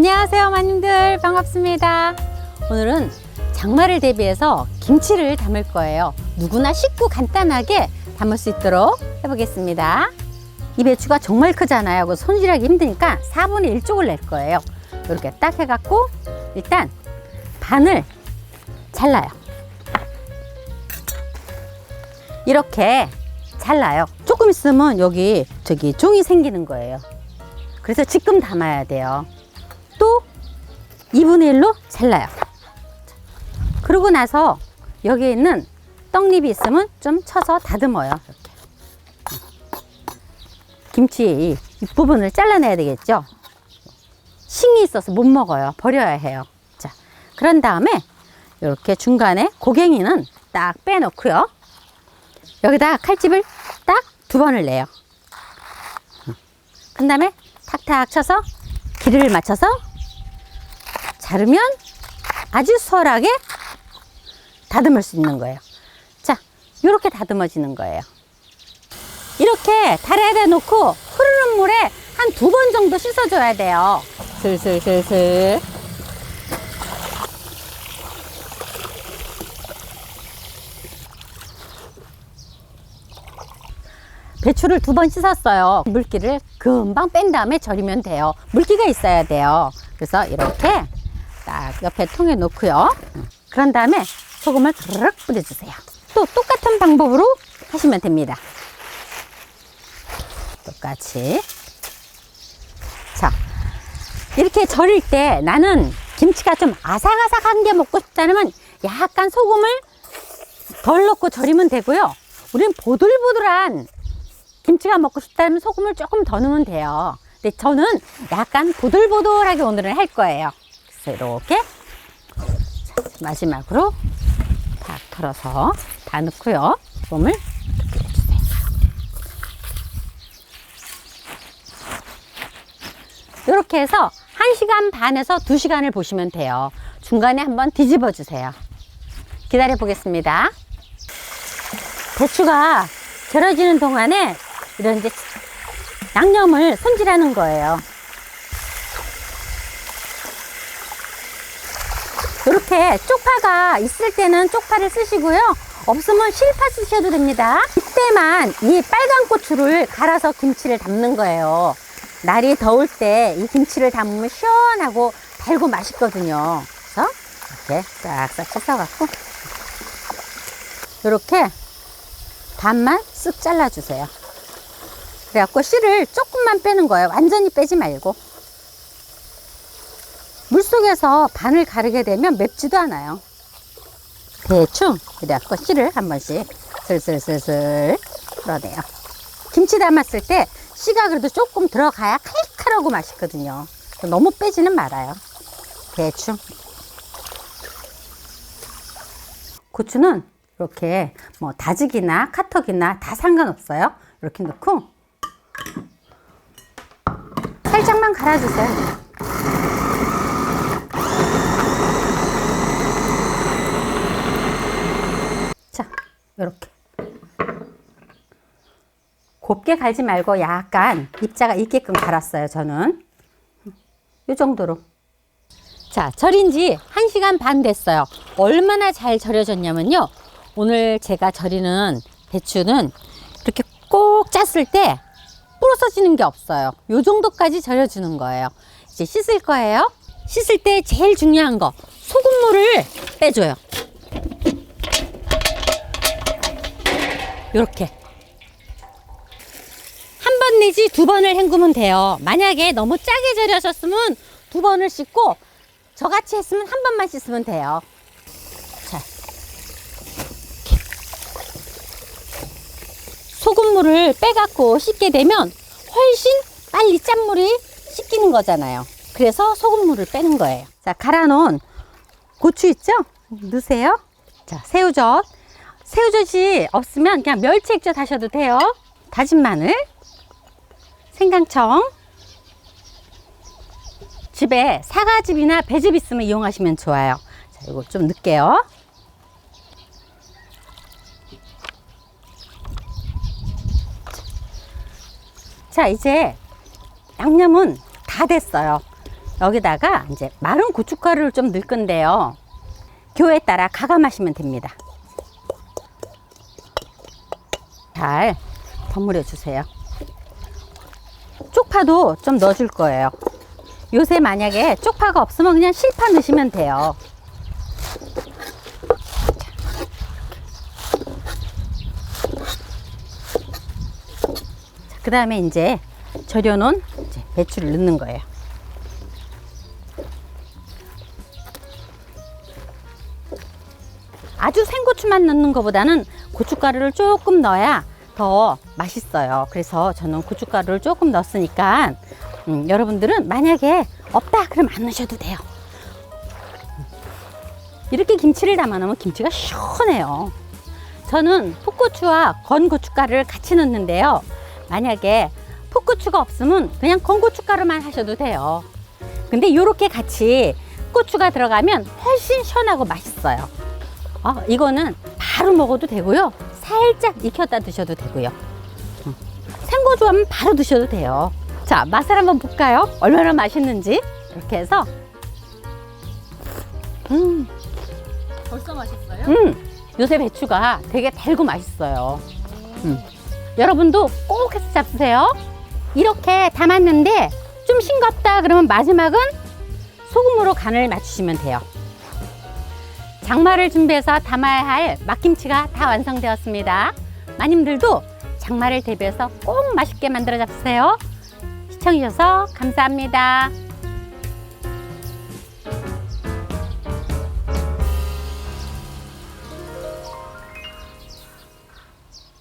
안녕하세요, 마님들. 반갑습니다. 오늘은 장마를 대비해서 김치를 담을 거예요. 누구나 쉽고 간단하게 담을 수 있도록 해보겠습니다. 이 배추가 정말 크잖아요. 그 손질하기 힘드니까 4분의 1쪽을 낼 거예요. 이렇게 딱 해갖고 일단 반을 잘라요. 이렇게 잘라요. 조금 있으면 여기 저기 종이 생기는 거예요. 그래서 지금 담아야 돼요. 또 2분의 1로 잘라요. 그러고 나서 여기에 있는 떡잎이 있으면 좀 쳐서 다듬어요. 이렇게. 김치 윗부분을 잘라내야 되겠죠? 싱이 있어서 못 먹어요. 버려야 해요. 자, 그런 다음에 이렇게 중간에 고갱이는 딱 빼놓고요. 여기다 칼집을 딱 두 번을 내요. 그 다음에 탁탁 쳐서 길이를 맞춰서 자르면 아주 수월하게 다듬을 수 있는 거예요. 자, 이렇게 다듬어지는 거예요. 이렇게 달에다 놓고 흐르는 물에 한 두 번 정도 씻어줘야 돼요. 슬슬슬슬. 배추를 두 번 씻었어요. 물기를 금방 뺀 다음에 절이면 돼요. 물기가 있어야 돼요. 그래서 이렇게 딱 옆에 통에 놓고요. 그런 다음에 소금을 그르륵 뿌려주세요. 또 똑같은 방법으로 하시면 됩니다. 똑같이. 자, 이렇게 절일 때 나는 김치가 좀 아삭아삭한 게 먹고 싶다면 약간 소금을 덜 넣고 절이면 되고요. 우리는 보들보들한 김치가 먹고 싶다면 소금을 조금 더 넣으면 돼요. 근데 저는 약간 보들보들하게 오늘은 할 거예요. 그래서 이렇게 자, 마지막으로 다 털어서 다 넣고요. 소금을 뿌려주세요. 이렇게 해서 1시간 반에서 2시간을 보시면 돼요. 중간에 한번 뒤집어 주세요. 기다려 보겠습니다. 배추가 절여지는 동안에 이런 이제 양념을 손질하는 거예요. 이렇게 쪽파가 있을 때는 쪽파를 쓰시고요. 없으면 실파 쓰셔도 됩니다. 이때만 이 빨간 고추를 갈아서 김치를 담는 거예요. 날이 더울 때 이 김치를 담으면 시원하고 달고 맛있거든요. 그래서 이렇게 싹싹 찢어갖고 이렇게 반만 쓱 잘라주세요. 그래갖고 씨를 조금만 빼는 거예요. 완전히 빼지 말고. 물속에서 반을 가르게 되면 맵지도 않아요. 대충 그래갖고 씨를 한 번씩 슬슬슬슬 풀어내요. 김치 담았을 때 씨가 그래도 조금 들어가야 칼칼하고 맛있거든요. 너무 빼지는 말아요. 대충. 고추는 이렇게 뭐 다지기나 카터기나 다 상관없어요. 이렇게 넣고 살짝만 갈아주세요. 이렇게 곱게 갈지 말고 약간 입자가 있게끔 갈았어요. 저는 이 정도로. 자, 절인 지 1시간 반 됐어요. 얼마나 잘 절여졌냐면요. 오늘 제가 절이는 배추는 이렇게 꼭 짰을 때 부러져지는 게 없어요. 요 정도까지 절여주는 거예요. 이제 씻을 거예요. 씻을 때 제일 중요한 거 소금물을 빼줘요. 이렇게 한 번 내지 두 번을 헹구면 돼요. 만약에 너무 짜게 절여졌으면 두 번을 씻고 저같이 했으면 한 번만 씻으면 돼요. 자, 소금물을 빼갖고 씻게 되면 훨씬 빨리 짠물이 씻기는 거잖아요. 그래서 소금물을 빼는 거예요. 자, 갈아놓은 고추 있죠? 넣으세요. 자, 새우젓. 새우젓이 없으면 그냥 멸치 액젓 하셔도 돼요. 다진 마늘, 생강청, 집에 사과즙이나 배즙 있으면 이용하시면 좋아요. 자, 이거 좀 넣을게요. 자, 이제 양념은 다 됐어요. 여기다가 이제 마른 고춧가루를 좀 넣을 건데요. 교에 따라 가감하시면 됩니다. 잘 버무려 주세요. 쪽파도 좀 넣어줄 거예요. 요새 만약에 쪽파가 없으면 그냥 실파 넣으시면 돼요. 그 다음에 이제 절여놓은 이제 배추를 넣는 거예요. 아주 생고추만 넣는 것보다는 고춧가루를 조금 넣어야 더 맛있어요. 그래서 저는 고춧가루를 조금 넣었으니까 음, 여러분들은 만약에 없다 그러면 안 넣으셔도 돼요. 이렇게 김치를 담아 놓으면 김치가 시원해요. 저는 풋고추와 건 고춧가루를 같이 넣는데요. 만약에 풋고추가 없으면 그냥 건 고춧가루만 하셔도 돼요. 근데 이렇게 같이 고추가 들어가면 훨씬 시원하고 맛있어요. 어, 이거는 바로 먹어도 되고요. 살짝 익혔다 드셔도 되고요. 음, 생고주 하면 바로 드셔도 돼요. 자, 맛을 한번 볼까요? 얼마나 맛있는지. 이렇게 해서. 음, 벌써 맛있어요? 음, 요새 배추가 되게 달고 맛있어요. 음. 여러분도 꼭 해서 잡수세요. 이렇게 담았는데 좀 싱겁다 그러면 마지막은 소금으로 간을 맞추시면 돼요. 장마를 준비해서 담아야 할 막김치가 다 완성되었습니다. 마님들도 장마를 대비해서 꼭 맛있게 만들어 잡수세요. 시청해주셔서 감사합니다.